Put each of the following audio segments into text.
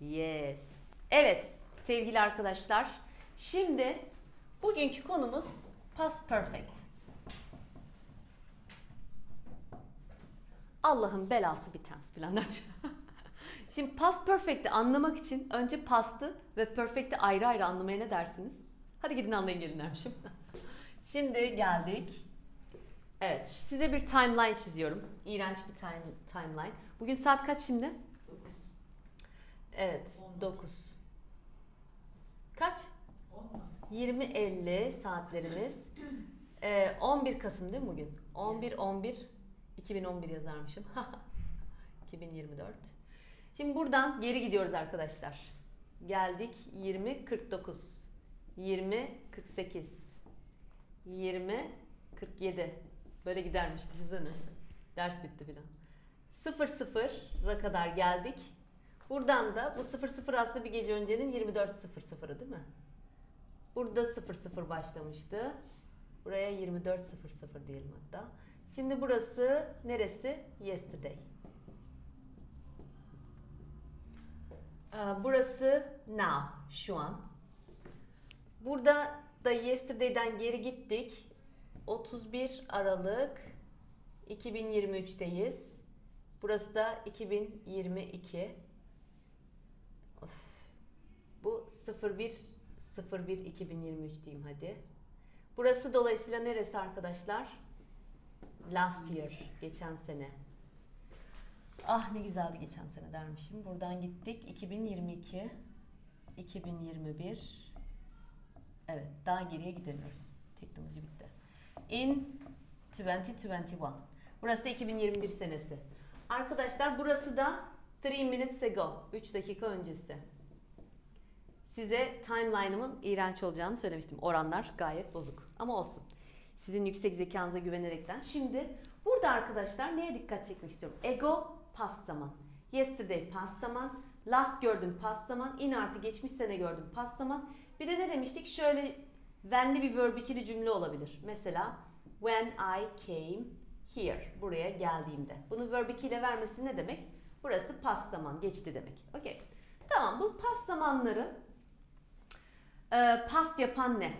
Yes. Evet sevgili arkadaşlar. Şimdi bugünkü konumuz past perfect. Allah'ın belası bir tens planlar. Şimdi past perfect'i anlamak için önce past'ı ve perfect'i ayrı ayrı anlamaya ne dersiniz? Hadi gidin anlayın gelin dermişim. Şimdi geldik. Evet size bir timeline çiziyorum. İğrenç bir time, timeline. Bugün saat kaç şimdi? Evet 9. Kaç? 20.50 saatlerimiz. Ee, 11 Kasım değil mi bugün? 11 11 2011 yazarmışım. 2024. Şimdi buradan geri gidiyoruz arkadaşlar. Geldik 20 49. 20 48. 20 47. Böyle gidermiş düşünsene. Ders bitti filan. 00'a kadar geldik. Buradan da bu 00 aslında bir gece öncenin 24.00'ı değil mi? Burada 00 başlamıştı. Buraya 24.00 diyelim hatta. Şimdi burası neresi? Yesterday. Ee, Burası now, şu an. Burada da yesterday'den geri gittik. 31 Aralık 2023'teyiz. Burası da 2022. Bu 01 01 2023 diyeyim hadi. Burası dolayısıyla neresi arkadaşlar? Last year, geçen sene. Ah ne güzeldi geçen sene dermişim. Buradan gittik 2022, 2021. Evet, daha geriye gidemiyoruz. Teknoloji bitti. In 2021. Burası da 2021 senesi. Arkadaşlar burası da 3 minutes ago. 3 dakika öncesi. Size timeline'ımın iğrenç olacağını söylemiştim. Oranlar gayet bozuk. Ama olsun. Sizin yüksek zekanıza güvenerekten. Şimdi burada arkadaşlar neye dikkat çekmek istiyorum? Ego past zaman. Yesterday past zaman. Last gördüm past zaman. In artı geçmiş sene gördüm past zaman. Bir de ne demiştik? Şöyle when'li bir verb ikili cümle olabilir. Mesela when I came here. Buraya geldiğimde. Bunu verb 2 ile vermesi ne demek? Burası past zaman. Geçti demek. Okey. Tamam bu past zamanları e, past yapan ne?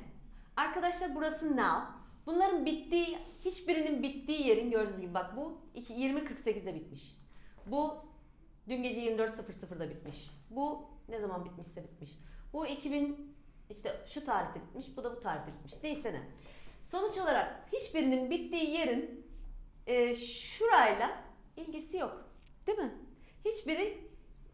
Arkadaşlar burası now. Bunların bittiği, hiçbirinin bittiği yerin gördüğünüz gibi bak bu iki- 20.48'de bitmiş. Bu dün gece 24.00'da bitmiş. Bu ne zaman bitmişse bitmiş. Bu 2000 işte şu tarihte bitmiş, bu da bu tarihte bitmiş. Neyse ne. Sonuç olarak hiçbirinin bittiği yerin e, şurayla ilgisi yok. Değil mi? Hiçbiri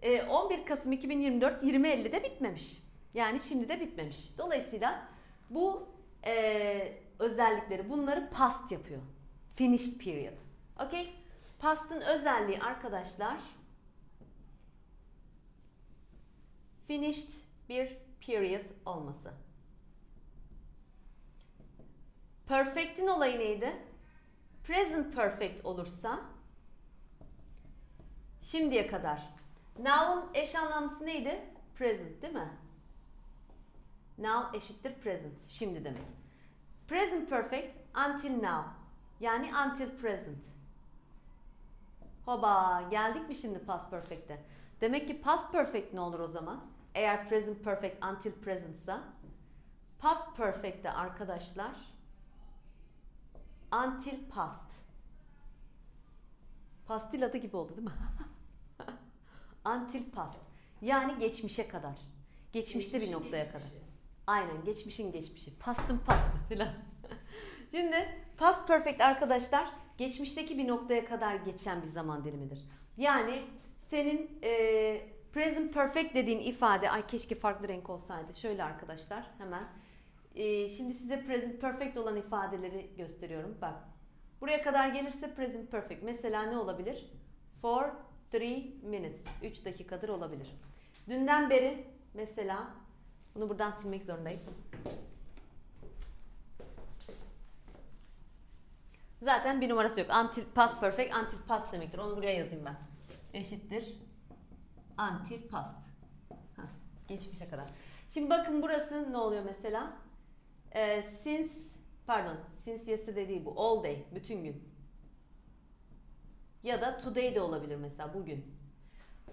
e, 11 Kasım 2024 20.50'de bitmemiş. Yani şimdi de bitmemiş. Dolayısıyla bu e, özellikleri bunları past yapıyor. Finished period. Okay? Past'ın özelliği arkadaşlar finished bir period olması. Perfect'in olayı neydi? Present perfect olursa şimdiye kadar. Now'un eş anlamlısı neydi? Present değil mi? Now eşittir present. Şimdi demek. Present perfect until now. Yani until present. Hoba geldik mi şimdi past perfect'e? Demek ki past perfect ne olur o zaman? Eğer present perfect until present'sa past perfect'te arkadaşlar until past. Pastil adı gibi oldu değil mi? until past. Yani geçmişe kadar. Geçmişte bir noktaya kadar. Aynen geçmişin geçmişi. Pastın pastı filan. Şimdi past perfect arkadaşlar geçmişteki bir noktaya kadar geçen bir zaman dilimidir. Yani senin e, present perfect dediğin ifade ay keşke farklı renk olsaydı. Şöyle arkadaşlar hemen. E, şimdi size present perfect olan ifadeleri gösteriyorum. Bak. Buraya kadar gelirse present perfect. Mesela ne olabilir? For 3 minutes. 3 dakikadır olabilir. Dünden beri mesela bunu buradan silmek zorundayım. Zaten bir numarası yok. Until past perfect, until past demektir. Onu buraya yazayım ben. Eşittir. Until past. Heh, geçmişe kadar. Şimdi bakın burası ne oluyor mesela? Ee, since, pardon, since yesterday değil bu. All day, bütün gün. Ya da today de olabilir mesela, bugün.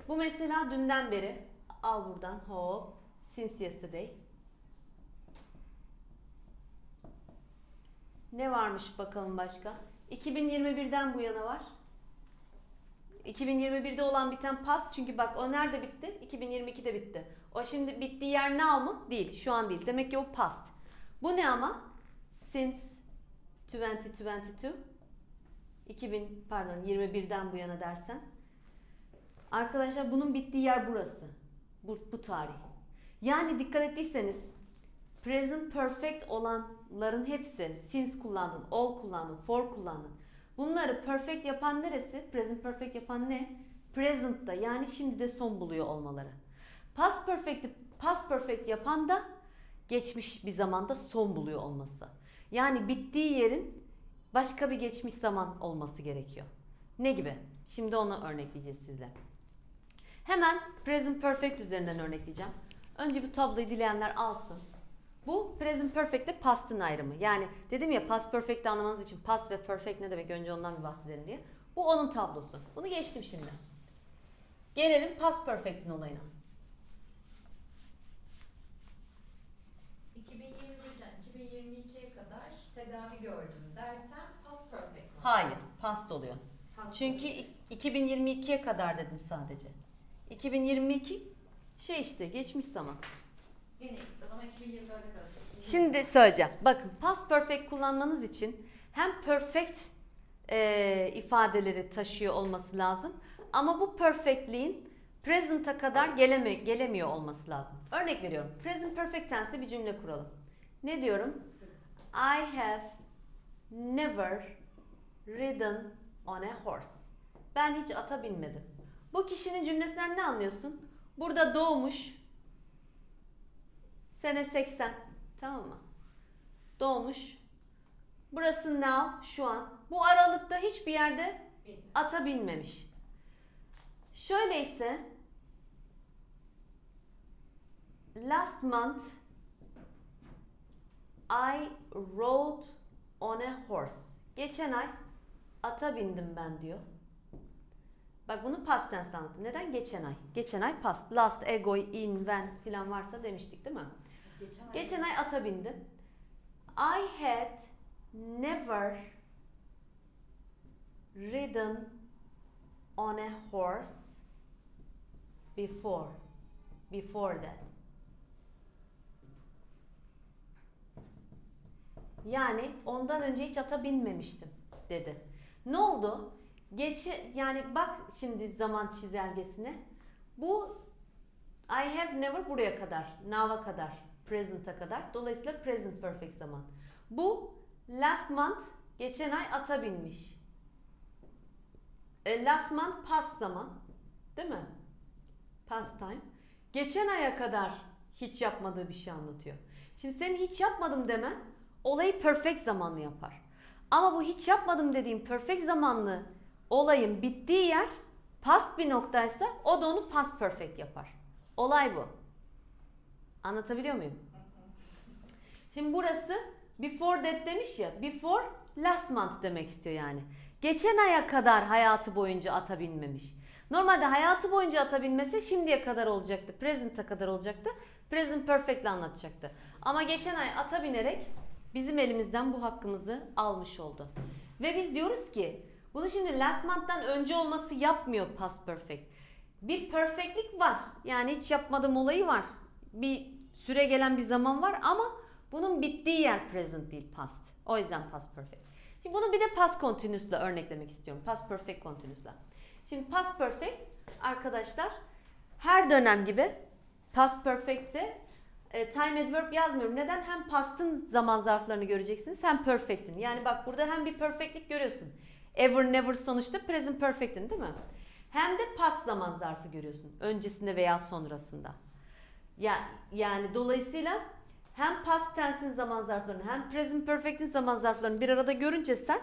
Bu mesela dünden beri Al buradan hop. Since yesterday. Ne varmış bakalım başka? 2021'den bu yana var. 2021'de olan biten pas çünkü bak o nerede bitti? 2022'de bitti. O şimdi bittiği yer now mu? Değil. Şu an değil. Demek ki o past. Bu ne ama? Since 2022 2000 pardon 21'den bu yana dersen. Arkadaşlar bunun bittiği yer burası. Bu, bu tarih. Yani dikkat ettiyseniz present perfect olanların hepsi since kullandın, all kullandın, for kullandın. Bunları perfect yapan neresi? Present perfect yapan ne? Present'ta yani şimdi de son buluyor olmaları. Past perfect'i past perfect yapan da geçmiş bir zamanda son buluyor olması. Yani bittiği yerin başka bir geçmiş zaman olması gerekiyor. Ne gibi? Şimdi onu örnekleyeceğiz sizle. Hemen present perfect üzerinden örnekleyeceğim. Önce bu tabloyu dileyenler alsın. Bu present perfect ile past'ın ayrımı. Yani dedim ya past perfect'i anlamanız için past ve perfect ne demek önce ondan bir bahsedelim diye. Bu onun tablosu. Bunu geçtim şimdi. Gelelim past perfect'in olayına. 2021'den 2022'ye kadar tedavi gördüm dersen past perfect? Hayır, past oluyor. Past Çünkü 2022'ye kadar dedin sadece. 2022 şey işte geçmiş zaman. Yine o zaman 2024'e kadar. Şimdi söyleyeceğim. Bakın past perfect kullanmanız için hem perfect e, ifadeleri taşıyor olması lazım ama bu perfectliğin present'a kadar geleme, gelemiyor olması lazım. Örnek veriyorum. Present perfect tense'de bir cümle kuralım. Ne diyorum? I have never ridden on a horse. Ben hiç ata binmedim. Bu kişinin cümlesinden ne anlıyorsun? Burada doğmuş. Sene 80. Tamam mı? Doğmuş. Burası now, şu an. Bu aralıkta hiçbir yerde ata binmemiş. Şöyleyse last month I rode on a horse. Geçen ay ata bindim ben diyor. Bak bunu past tense anlattı. Neden? Geçen ay. Geçen ay past. Last, ago, in, when filan varsa demiştik değil mi? Geçen ay Geçen ay ata bindim. I had never ridden on a horse before. Before that. Yani ondan önce hiç ata binmemiştim dedi. Ne oldu? Geçi yani bak şimdi zaman çizelgesine. Bu I have never buraya kadar, now'a kadar, present'a kadar. Dolayısıyla present perfect zaman. Bu last month geçen ay ata binmiş. E, last month past zaman. Değil mi? Past time. Geçen aya kadar hiç yapmadığı bir şey anlatıyor. Şimdi senin hiç yapmadım demen olayı perfect zamanlı yapar. Ama bu hiç yapmadım dediğim perfect zamanlı olayın bittiği yer past bir noktaysa o da onu past perfect yapar. Olay bu. Anlatabiliyor muyum? Şimdi burası before that demiş ya. Before last month demek istiyor yani. Geçen aya kadar hayatı boyunca ata binmemiş. Normalde hayatı boyunca ata binmese şimdiye kadar olacaktı. Present'a kadar olacaktı. Present perfect'le anlatacaktı. Ama geçen ay ata binerek bizim elimizden bu hakkımızı almış oldu. Ve biz diyoruz ki bunu şimdi last month'tan önce olması yapmıyor past perfect. Bir perfectlik var. Yani hiç yapmadığım olayı var. Bir süre gelen bir zaman var ama bunun bittiği yer present değil past. O yüzden past perfect. Şimdi bunu bir de past continuous'la örneklemek istiyorum. Past perfect continuous'la. Şimdi past perfect arkadaşlar her dönem gibi past perfect'te e, time adverb yazmıyorum. Neden? Hem past'ın zaman zarflarını göreceksiniz hem perfect'in. Yani bak burada hem bir perfectlik görüyorsun. Ever never sonuçta present perfect'in değil mi? Hem de past zaman zarfı görüyorsun. Öncesinde veya sonrasında. Ya, yani dolayısıyla hem past tense'in zaman zarflarını hem present perfect'in zaman zarflarını bir arada görünce sen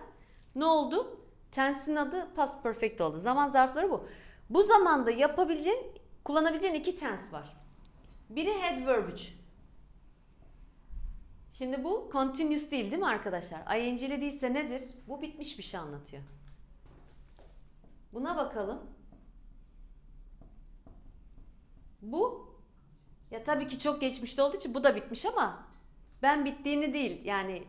ne oldu? Tense'in adı past perfect oldu. Zaman zarfları bu. Bu zamanda yapabileceğin, kullanabileceğin iki tense var. Biri had verb 3. Şimdi bu continuous değil değil mi arkadaşlar? ING'li değilse nedir? Bu bitmiş bir şey anlatıyor. Buna bakalım. Bu Ya tabii ki çok geçmişte olduğu için bu da bitmiş ama ben bittiğini değil yani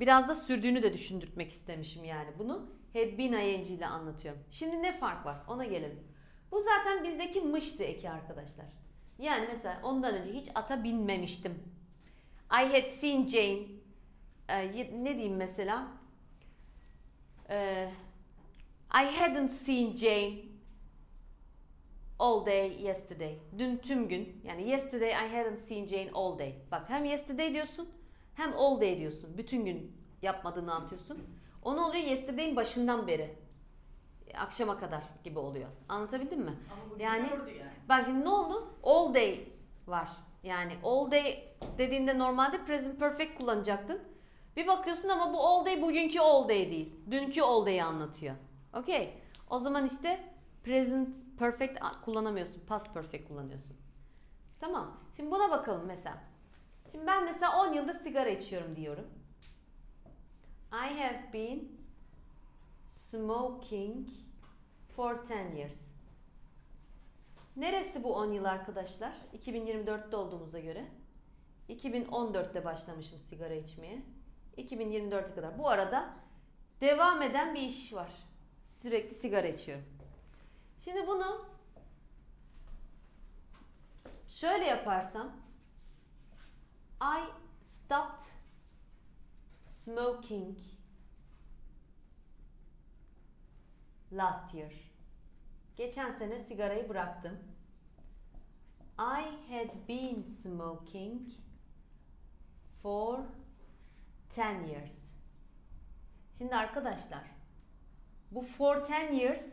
biraz da sürdüğünü de düşündürtmek istemişim yani bunu. Had been ing ile anlatıyorum. Şimdi ne fark var ona gelelim. Bu zaten bizdeki mıştı eki arkadaşlar. Yani mesela ondan önce hiç ata binmemiştim. I had seen Jane. Ee, ne diyeyim mesela? Ee, I hadn't seen Jane all day yesterday. Dün tüm gün. Yani yesterday I hadn't seen Jane all day. Bak hem yesterday diyorsun hem all day diyorsun. Bütün gün yapmadığını anlatıyorsun. O ne oluyor? Yesterday'in başından beri. Akşama kadar gibi oluyor. Anlatabildim mi? Ama bu Yani- yani. Bak şimdi ne oldu? All day var. Yani all day dediğinde normalde present perfect kullanacaktın. Bir bakıyorsun ama bu all day bugünkü all day değil. Dünkü all day'i anlatıyor. Okey. O zaman işte present perfect kullanamıyorsun. Past perfect kullanıyorsun. Tamam. Şimdi buna bakalım mesela. Şimdi ben mesela 10 yıldır sigara içiyorum diyorum. I have been smoking for 10 years. Neresi bu 10 yıl arkadaşlar? 2024'te olduğumuza göre. 2014'te başlamışım sigara içmeye. 2024'e kadar. Bu arada devam eden bir iş var. Sürekli sigara içiyorum. Şimdi bunu şöyle yaparsam I stopped smoking last year. Geçen sene sigarayı bıraktım. I had been smoking for 10 years. Şimdi arkadaşlar bu for 10 years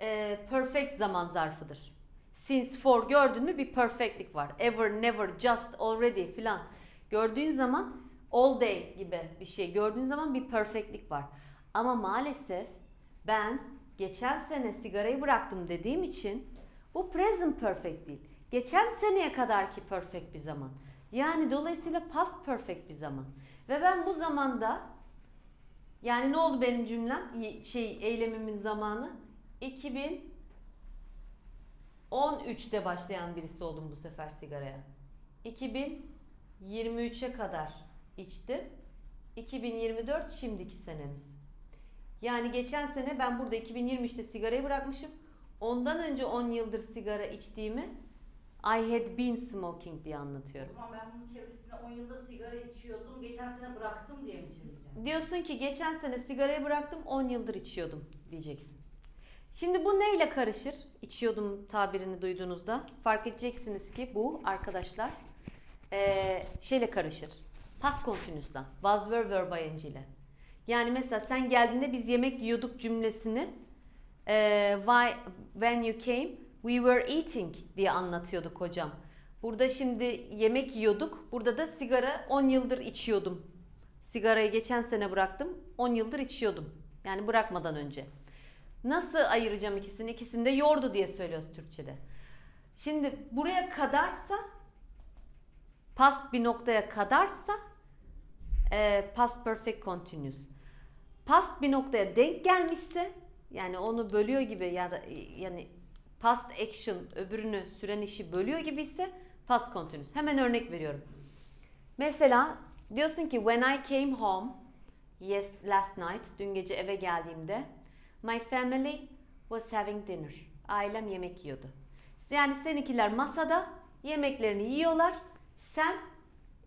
e, perfect zaman zarfıdır. Since for gördün mü bir perfectlik var. Ever, never, just, already filan. Gördüğün zaman all day gibi bir şey. Gördüğün zaman bir perfectlik var. Ama maalesef ben geçen sene sigarayı bıraktım dediğim için bu present perfect değil. Geçen seneye kadarki perfect bir zaman. Yani dolayısıyla past perfect bir zaman. Ve ben bu zamanda yani ne oldu benim cümlem? Şey eylemimin zamanı 2013'te başlayan birisi oldum bu sefer sigaraya. 2023'e kadar içtim. 2024 şimdiki senemiz. Yani geçen sene ben burada 2023'te sigarayı bırakmışım. Ondan önce 10 yıldır sigara içtiğimi I had been smoking diye O anlatıyorum. zaman ben bunun çevresinde 10 yılda sigara içiyordum, geçen sene bıraktım diye mi çevireceğim? Diyorsun ki geçen sene sigarayı bıraktım 10 yıldır içiyordum diyeceksin. Şimdi bu neyle karışır? İçiyordum tabirini duyduğunuzda. Fark edeceksiniz ki bu arkadaşlar eee, şeyle karışır. Past continuous'tan. Was were verb ile. Yani mesela sen geldiğinde biz yemek yiyorduk cümlesini eee, why, when you came we were eating diye anlatıyorduk hocam. Burada şimdi yemek yiyorduk. Burada da sigara 10 yıldır içiyordum. Sigarayı geçen sene bıraktım. 10 yıldır içiyordum. Yani bırakmadan önce. Nasıl ayıracağım ikisini? İkisini de yordu diye söylüyoruz Türkçe'de. Şimdi buraya kadarsa past bir noktaya kadarsa e, past perfect continuous. Past bir noktaya denk gelmişse yani onu bölüyor gibi ya da yani past action öbürünü süren işi bölüyor gibi ise past continuous. Hemen örnek veriyorum. Mesela diyorsun ki when I came home yes last night dün gece eve geldiğimde my family was having dinner. Ailem yemek yiyordu. Yani seninkiler masada yemeklerini yiyorlar. Sen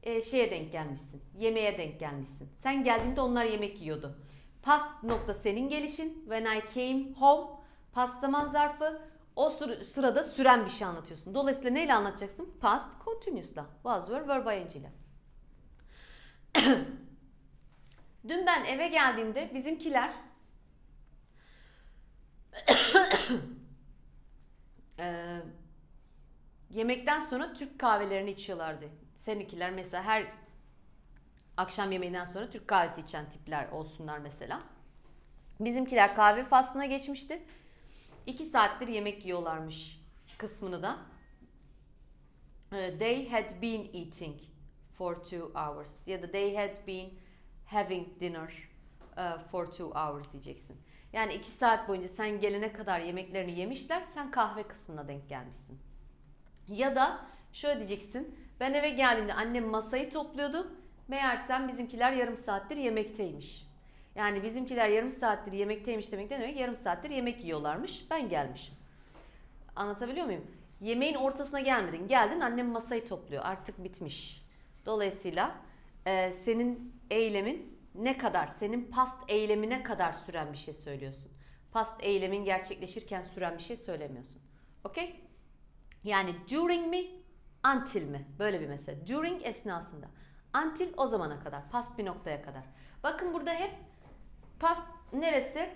e, şeye denk gelmişsin. Yemeğe denk gelmişsin. Sen geldiğinde onlar yemek yiyordu. Past nokta senin gelişin. When I came home. Past zaman zarfı. O sır- sırada süren bir şey anlatıyorsun. Dolayısıyla neyle anlatacaksın? Past continuous'la. Was were verb ing ile. Dün ben eve geldiğimde bizimkiler Eee, yemekten sonra Türk kahvelerini içiyorlardı. Seninkiler mesela her akşam yemeğinden sonra Türk kahvesi içen tipler olsunlar mesela. Bizimkiler kahve faslına geçmişti. İki saattir yemek yiyorlarmış kısmını da. Eee, They had been eating for two hours ya da they had been having dinner uh, for two hours diyeceksin. Yani iki saat boyunca sen gelene kadar yemeklerini yemişler, sen kahve kısmına denk gelmişsin. Ya da Şöyle diyeceksin. Ben eve geldiğimde annem masayı topluyordu. Meğersem bizimkiler yarım saattir yemekteymiş. Yani bizimkiler yarım saattir yemekteymiş demek ne demek? Yarım saattir yemek yiyorlarmış. Ben gelmişim. Anlatabiliyor muyum? Yemeğin ortasına gelmedin. Geldin annem masayı topluyor. Artık bitmiş. Dolayısıyla e, senin eylemin ne kadar, senin past eylemine kadar süren bir şey söylüyorsun. Past eylemin gerçekleşirken süren bir şey söylemiyorsun. Okey? Yani during mi, until mi? Böyle bir mesele. During esnasında. Until o zamana kadar. Past bir noktaya kadar. Bakın burada hep past neresi?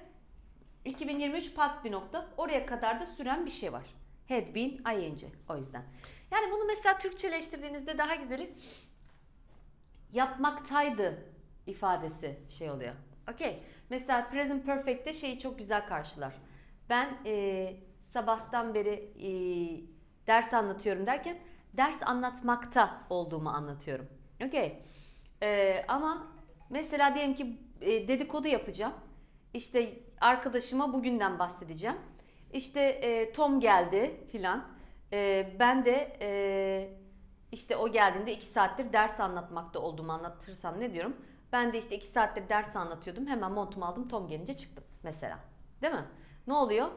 2023 past bir nokta. Oraya kadar da süren bir şey var. Had been ing. O yüzden. Yani bunu mesela Türkçeleştirdiğinizde daha güzeli yapmaktaydı ifadesi şey oluyor. Okey. Mesela present perfect'te şeyi çok güzel karşılar. Ben eee, sabahtan beri eee, ders anlatıyorum derken ders anlatmakta olduğumu anlatıyorum. Okey. Eee, ama mesela diyelim ki e, dedikodu yapacağım. İşte arkadaşıma bugünden bahsedeceğim. İşte e, Tom geldi filan. E, ben de e, işte o geldiğinde iki saattir ders anlatmakta olduğumu anlatırsam ne diyorum? Ben de işte iki saattir ders anlatıyordum. Hemen montumu aldım. Tom gelince çıktım mesela. Değil mi? Ne oluyor?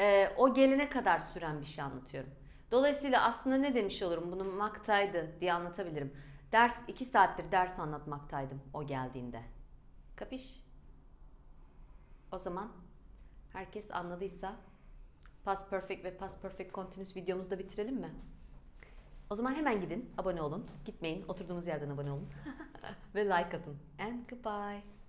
E, o gelene kadar süren bir şey anlatıyorum. Dolayısıyla aslında ne demiş olurum? Bunu maktaydı diye anlatabilirim. Ders iki saattir ders anlatmaktaydım o geldiğinde. Kapış? O zaman herkes anladıysa Past Perfect ve Past Perfect Continuous videomuzu da bitirelim mi? O zaman hemen gidin, abone olun. Gitmeyin, oturduğunuz yerden abone olun. ve like atın. And goodbye.